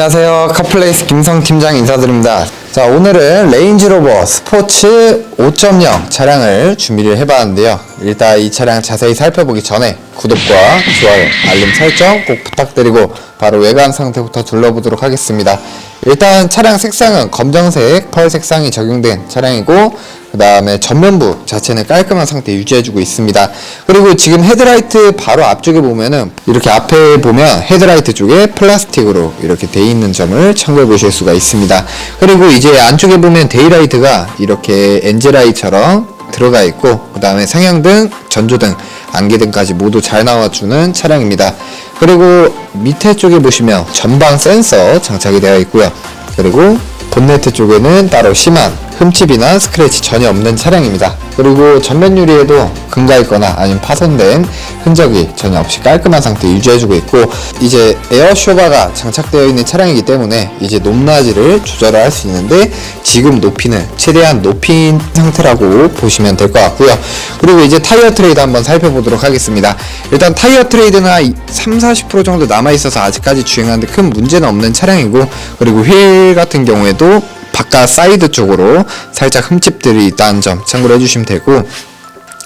안녕하세요. 카플레이스 김성 팀장 인사드립니다. 자, 오늘은 레인지로버 스포츠 5.0 차량을 준비를 해봤는데요. 일단 이 차량 자세히 살펴보기 전에 구독과 좋아요, 알림 설정 꼭 부탁드리고 바로 외관 상태부터 둘러보도록 하겠습니다. 일단 차량 색상은 검정색 펄 색상이 적용된 차량이고 그 다음에 전면부 자체는 깔끔한 상태 유지해주고 있습니다. 그리고 지금 헤드라이트 바로 앞쪽에 보면은 이렇게 앞에 보면 헤드라이트 쪽에 플라스틱으로 이렇게 돼 있는 점을 참고해 보실 수가 있습니다. 그리고 이제 안쪽에 보면 데이라이트가 이렇게 엔젤라이처럼 들어가 있고 그 다음에 상향등, 전조등, 안개등까지 모두 잘 나와주는 차량입니다. 그리고 밑에 쪽에 보시면 전방 센서 장착이 되어 있고요. 그리고 본네트 쪽에는 따로 심한 흠집이나 스크래치 전혀 없는 차량입니다. 그리고 전면 유리에도 금가 있거나 아니면 파손된 흔적이 전혀 없이 깔끔한 상태 유지해주고 있고 이제 에어 쇼바가 장착되어 있는 차량이기 때문에 이제 높낮이를 조절을 할 수 있는데 지금 높이는 최대한 높인 상태라고 보시면 될 것 같고요. 그리고 이제 타이어 트레이드 한번 살펴보도록 하겠습니다. 일단 타이어 트레이드는 한 3, 40% 정도 남아 있어서 아직까지 주행하는데 큰 문제는 없는 차량이고 그리고 휠 같은 경우에도 바깥 사이드 쪽으로 살짝 흠집들이 있다는 점 참고로 해주시면 되고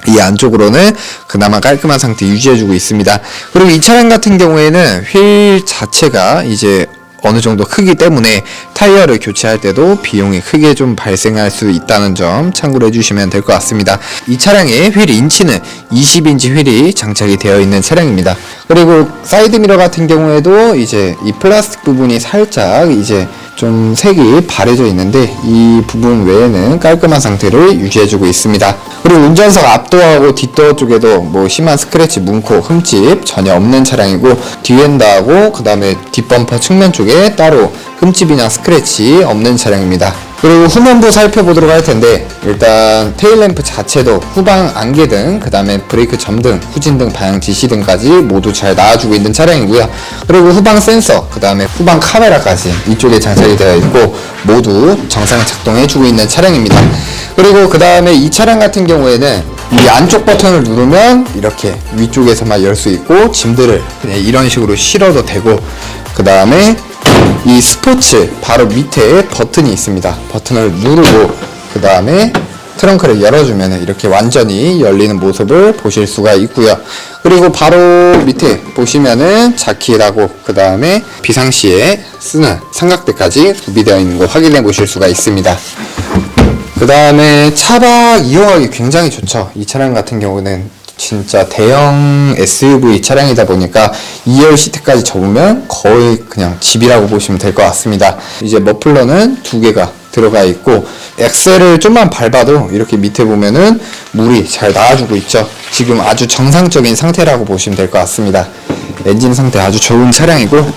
이 안쪽으로는 그나마 깔끔한 상태 유지해주고 있습니다. 그리고 이 차량 같은 경우에는 휠 자체가 이제 어느 정도 크기 때문에 타이어를 교체할 때도 비용이 크게 좀 발생할 수 있다는 점 참고로 해주시면 될 것 같습니다. 이 차량의 휠 인치는 20인치 휠이 장착이 되어 있는 차량입니다. 그리고 사이드 미러 같은 경우에도 이제 이 플라스틱 부분이 살짝 이제 좀 색이 바래져 있는데 이 부분 외에는 깔끔한 상태를 유지해주고 있습니다. 그리고 운전석 앞도어하고 뒷도어 쪽에도 뭐 심한 스크래치, 문코, 흠집 전혀 없는 차량이고 뒤엔다하고 그 다음에 뒷범퍼 측면 쪽에 따로 흠집이나 스크래치 없는 차량입니다. 그리고 후면부 살펴보도록 할 텐데 일단 테일램프 자체도 후방 안개등 그 다음에 브레이크 점등 후진등 방향 지시등까지 모두 잘 나와주고 있는 차량이고요. 그리고 후방 센서 그 다음에 후방 카메라까지 이쪽에 장착이 되어 있고 모두 정상 작동해주고 있는 차량입니다. 그리고 그 다음에 이 차량 같은 경우에는 이 안쪽 버튼을 누르면 이렇게 위쪽에서만 열 수 있고 짐들을 이런 식으로 실어도 되고 그 다음에 이 스포츠 바로 밑에 버튼이 있습니다. 버튼을 누르고 그 다음에 트렁크를 열어주면 이렇게 완전히 열리는 모습을 보실 수가 있고요. 그리고 바로 밑에 보시면은 자키라고 그 다음에 비상시에 쓰는 삼각대까지 구비되어 있는 거 확인해 보실 수가 있습니다. 그 다음에 차박 이용하기 굉장히 좋죠. 이 차량 같은 경우는 진짜 대형 SUV 차량이다 보니까 2열 시트까지 접으면 거의 그냥 집이라고 보시면 될 것 같습니다. 이제 머플러는 두 개가 들어가 있고 엑셀을 좀만 밟아도 이렇게 밑에 보면은 물이 잘 나와주고 있죠. 지금 아주 정상적인 상태라고 보시면 될 것 같습니다. 엔진 상태 아주 좋은 차량이고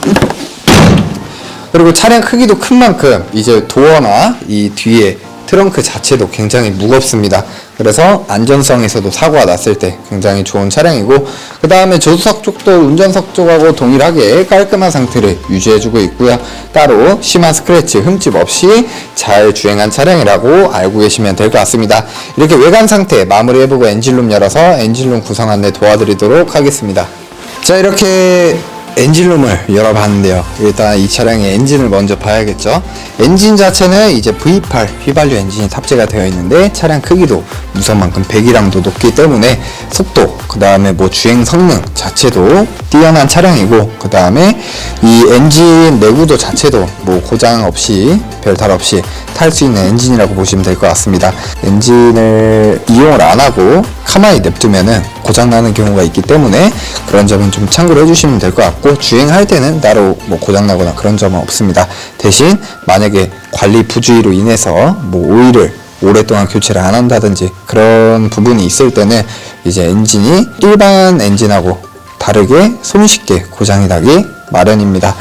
그리고 차량 크기도 큰 만큼 이제 도어나 이 뒤에 트렁크 자체도 굉장히 무겁습니다. 그래서 안전성에서도 사고가 났을 때 굉장히 좋은 차량이고 그 다음에 조수석 쪽도 운전석 쪽하고 동일하게 깔끔한 상태를 유지해주고 있고요. 따로 심한 스크래치, 흠집 없이 잘 주행한 차량이라고 알고 계시면 될 것 같습니다. 이렇게 외관 상태 마무리해보고 엔진룸 열어서 엔진룸 구성 안내 도와드리도록 하겠습니다. 자 이렇게 엔진룸을 열어봤는데요. 일단 이 차량의 엔진을 먼저 봐야겠죠. 엔진 자체는 이제 V8 휘발유 엔진이 탑재가 되어 있는데 차량 크기도 무선만큼 배기량도 높기 때문에 속도, 그 다음에 뭐 주행 성능 자체도 뛰어난 차량이고 그 다음에 이 엔진 내구도 자체도 뭐 고장 없이 별탈 없이 탈 수 있는 엔진이라고 보시면 될 것 같습니다. 엔진을 이용을 안 하고 가만히 냅두면은 고장 나는 경우가 있기 때문에 그런 점은 좀 참고를 해주시면 될 것 같고 주행할 때는 따로 뭐 고장 나거나 그런 점은 없습니다. 대신 만약에 관리 부주의로 인해서 뭐 오일을 오랫동안 교체를 안 한다든지 그런 부분이 있을 때는 이제 엔진이 일반 엔진하고 다르게 손쉽게 고장이 나기 마련입니다.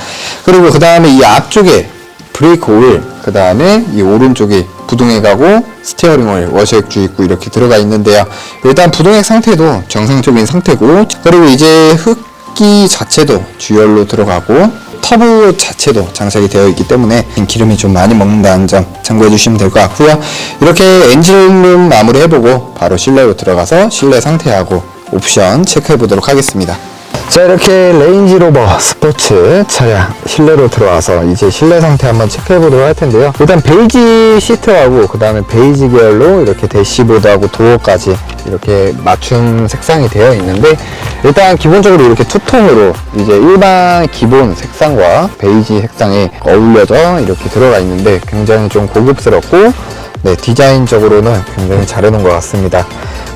그리고 그 다음에 이 앞쪽에 브레이크 오일, 그 다음에 이 오른쪽이 부동액 하고 스티어링 오일, 워셔액 주입구 이렇게 들어가 있는데요. 일단 부동액 상태도 정상적인 상태고, 그리고 이제 흡기 자체도 주열로 들어가고, 터보 자체도 장착이 되어 있기 때문에 기름이 좀 많이 먹는다는 점 참고해 주시면 될 것 같고요. 이렇게 엔진룸 마무리 해보고 바로 실내로 들어가서 실내 상태하고 옵션 체크해 보도록 하겠습니다. 자 이렇게 레인지로버 스포츠 차량 실내로 들어와서 이제 실내 상태 한번 체크해 보도록 할 텐데요. 일단 베이지 시트하고 그 다음에 베이지 계열로 이렇게 대시보드하고 도어까지 이렇게 맞춤 색상이 되어 있는데 일단 기본적으로 이렇게 투톤으로 이제 일반 기본 색상과 베이지 색상이 어울려져 이렇게 들어가 있는데 굉장히 좀 고급스럽고 네, 디자인적으로는 굉장히 잘 해놓은 것 같습니다.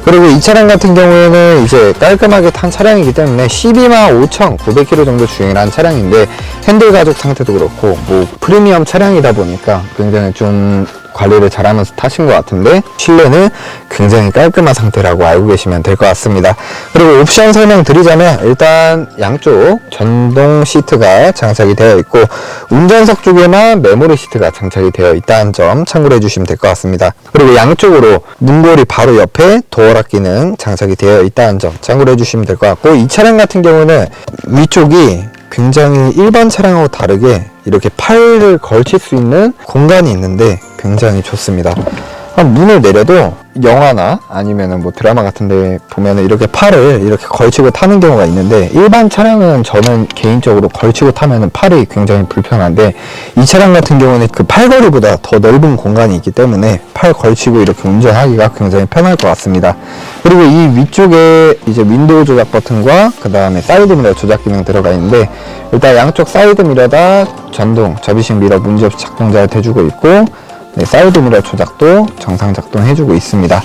그리고 이 차량 같은 경우에는 이제 깔끔하게 탄 차량이기 때문에 12만 5,900km 정도 주행을 한 차량인데 핸들 가죽 상태도 그렇고 뭐 프리미엄 차량이다 보니까 굉장히 좀 관리를 잘하면서 타신 것 같은데 실내는 굉장히 깔끔한 상태라고 알고 계시면 될 것 같습니다. 그리고 옵션 설명 드리자면 일단 양쪽 전동 시트가 장착이 되어 있고 운전석 쪽에만 메모리 시트가 장착이 되어 있다는 점 참고를 해주시면 될 것 같습니다. 그리고 양쪽으로 문고리 바로 옆에 도어락 기능 장착이 되어 있다는 점 참고를 해주시면 될 것 같고 이 차량 같은 경우는 위쪽이 굉장히 일반 차량하고 다르게 이렇게 팔을 걸칠 수 있는 공간이 있는데 굉장히 좋습니다. 한 문을 내려도 영화나 아니면은 뭐 드라마 같은데 보면은 이렇게 팔을 이렇게 걸치고 타는 경우가 있는데 일반 차량은 저는 개인적으로 걸치고 타면은 팔이 굉장히 불편한데 이 차량 같은 경우는 그 팔걸이보다 더 넓은 공간이 있기 때문에 팔 걸치고 이렇게 운전하기가 굉장히 편할 것 같습니다. 그리고 이 위쪽에 이제 윈도우 조작 버튼과 그 다음에 사이드 미러 조작 기능 들어가 있는데 일단 양쪽 사이드 미러다 전동 접이식 미러 문제없이 작동 잘 돼주고 있고 네, 사이드 미러 조작도 정상 작동해주고 있습니다.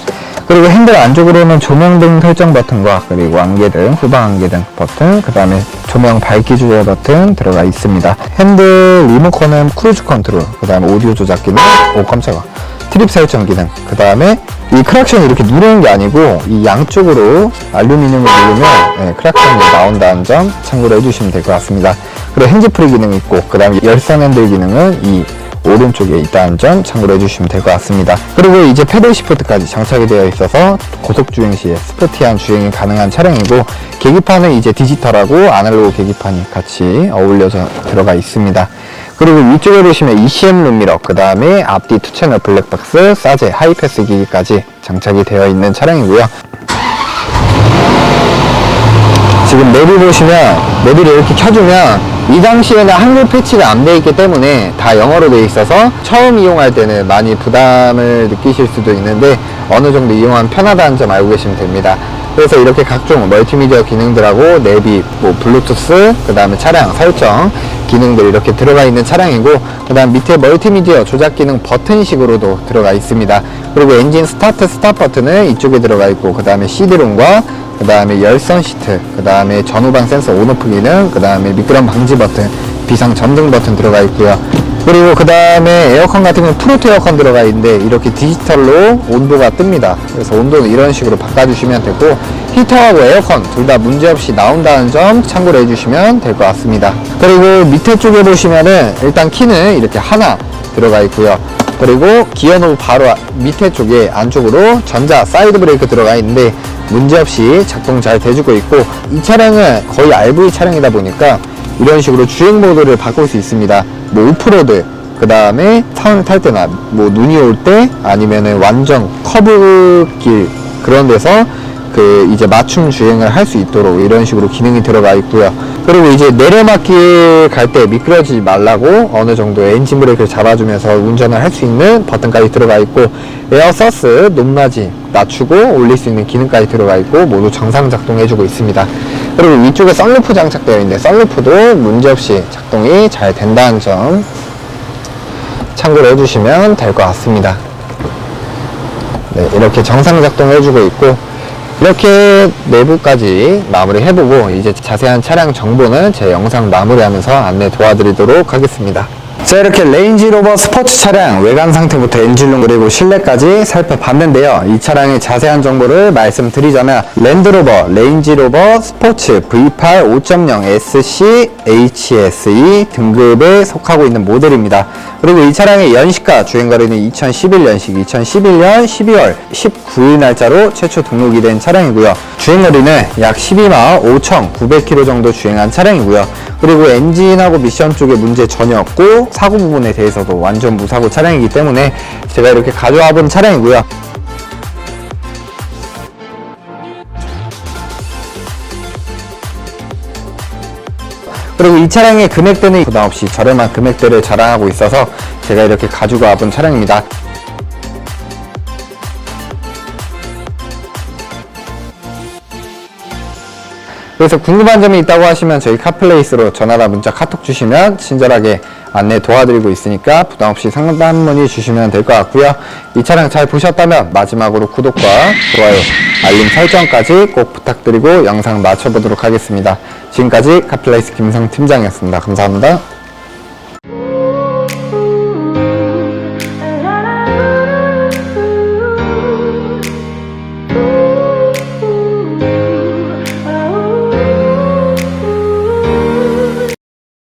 그리고 핸들 안쪽으로는 조명등 설정 버튼과 그리고 안개등, 후방 안개등 버튼, 그 다음에 조명 밝기 조절 버튼 들어가 있습니다. 핸들 리모컨은 크루즈 컨트롤, 그 다음에 오디오 조작 기능, 오 깜짝아. 트립 설정 기능, 그 다음에 이 크락션이 이렇게 누르는 게 아니고 이 양쪽으로 알루미늄을 누르면 네, 크락션이 나온다는 점 참고로 해주시면 될 것 같습니다. 그리고 핸즈프리 기능이 있고 그 다음에 열선 핸들 기능은 이 오른쪽에 있다는 점 참고로 해주시면 될 것 같습니다. 그리고 이제 패들 시프트까지 장착이 되어 있어서 고속 주행 시에 스포티한 주행이 가능한 차량이고 계기판은 이제 디지털하고 아날로그 계기판이 같이 어울려서 들어가 있습니다. 그리고 위쪽에 보시면 ECM 룸미러, 그 다음에 앞뒤 투 채널 블랙박스, 사제, 하이패스 기기까지 장착이 되어 있는 차량이고요. 지금 맵을 보시면 맵을 이렇게 켜주면 이 당시에는 한글 패치가 안 돼 있기 때문에 다 영어로 돼 있어서 처음 이용할 때는 많이 부담을 느끼실 수도 있는데 어느 정도 이용하면 편하다는 점 알고 계시면 됩니다. 그래서 이렇게 각종 멀티미디어 기능들하고 내비, 뭐 블루투스, 그 다음에 차량 설정 기능들 이렇게 들어가 있는 차량이고 그 다음 밑에 멀티미디어 조작 기능 버튼식으로도 들어가 있습니다. 그리고 엔진 스타트 스탑 버튼은 이쪽에 들어가 있고 그 다음에 CD롬과 그 다음에 열선 시트, 그 다음에 전후방 센서 온오프 기능, 그 다음에 미끄럼 방지 버튼, 비상 전등 버튼 들어가 있고요. 그리고 그 다음에 에어컨 같은 경우는 프로토 에어컨 들어가 있는데 이렇게 디지털로 온도가 뜹니다. 그래서 온도는 이런 식으로 바꿔주시면 되고 히터하고 에어컨 둘 다 문제없이 나온다는 점 참고로 해주시면 될 것 같습니다. 그리고 밑에 쪽에 보시면은 일단 키는 이렇게 하나 들어가 있고요. 그리고 기어 노브 바로 아- 밑에 쪽에 안쪽으로 전자 사이드 브레이크 들어가 있는데 문제없이 작동 잘 돼주고 있고 이 차량은 거의 RV 차량이다 보니까 이런 식으로 주행 모드를 바꿀 수 있습니다. 뭐 오프로드 그 다음에 산을 탈 때나 뭐 눈이 올 때 아니면은 완전 커브길 그런 데서 그 이제 맞춤 주행을 할 수 있도록 이런 식으로 기능이 들어가 있고요. 그리고 이제 내려막길 갈 때 미끄러지지 말라고 어느 정도 엔진 브레이크를 잡아주면서 운전을 할 수 있는 버튼까지 들어가 있고 에어 서스 높낮이 낮추고 올릴 수 있는 기능까지 들어가 있고 모두 정상 작동해주고 있습니다. 그리고 위쪽에 썬루프 장착되어 있는데 썬루프도 문제없이 작동이 잘 된다는 점 참고로 해주시면 될 것 같습니다. 네, 이렇게 정상 작동해주고 있고 이렇게 내부까지 마무리 해보고 이제 자세한 차량 정보는 제 영상 마무리하면서 안내 도와드리도록 하겠습니다. 자 이렇게 레인지로버 스포츠 차량 외관 상태부터 엔진룸 그리고 실내까지 살펴봤는데요. 이 차량의 자세한 정보를 말씀드리자면 랜드로버 레인지로버 스포츠 V8 5.0 SC HSE 등급에 속하고 있는 모델입니다. 그리고 이 차량의 연식과 주행거리는 2011년식 2011년 12월 19일 날짜로 최초 등록이 된 차량이고요. 주행거리는 약 12만 5,900km 정도 주행한 차량이고요 그리고 엔진하고 미션 쪽에 문제 전혀 없고 사고 부분에 대해서도 완전 무사고 차량이기 때문에 제가 이렇게 가져와 본 차량이고요. 이 차량의 금액대는 부담 없이 저렴한 금액대를 자랑하고 있어서 제가 이렇게 가지고 와본 차량입니다. 그래서 궁금한 점이 있다고 하시면 저희 카플레이스로 전화나 문자 카톡 주시면 친절하게 안내 도와드리고 있으니까 부담 없이 상담 문의 주시면 될 것 같고요. 이 차량 잘 보셨다면 마지막으로 구독과 좋아요, 알림 설정까지 꼭 부탁드리고 영상 마쳐보도록 하겠습니다. 지금까지 카플레이스 김성 팀장이었습니다. 감사합니다.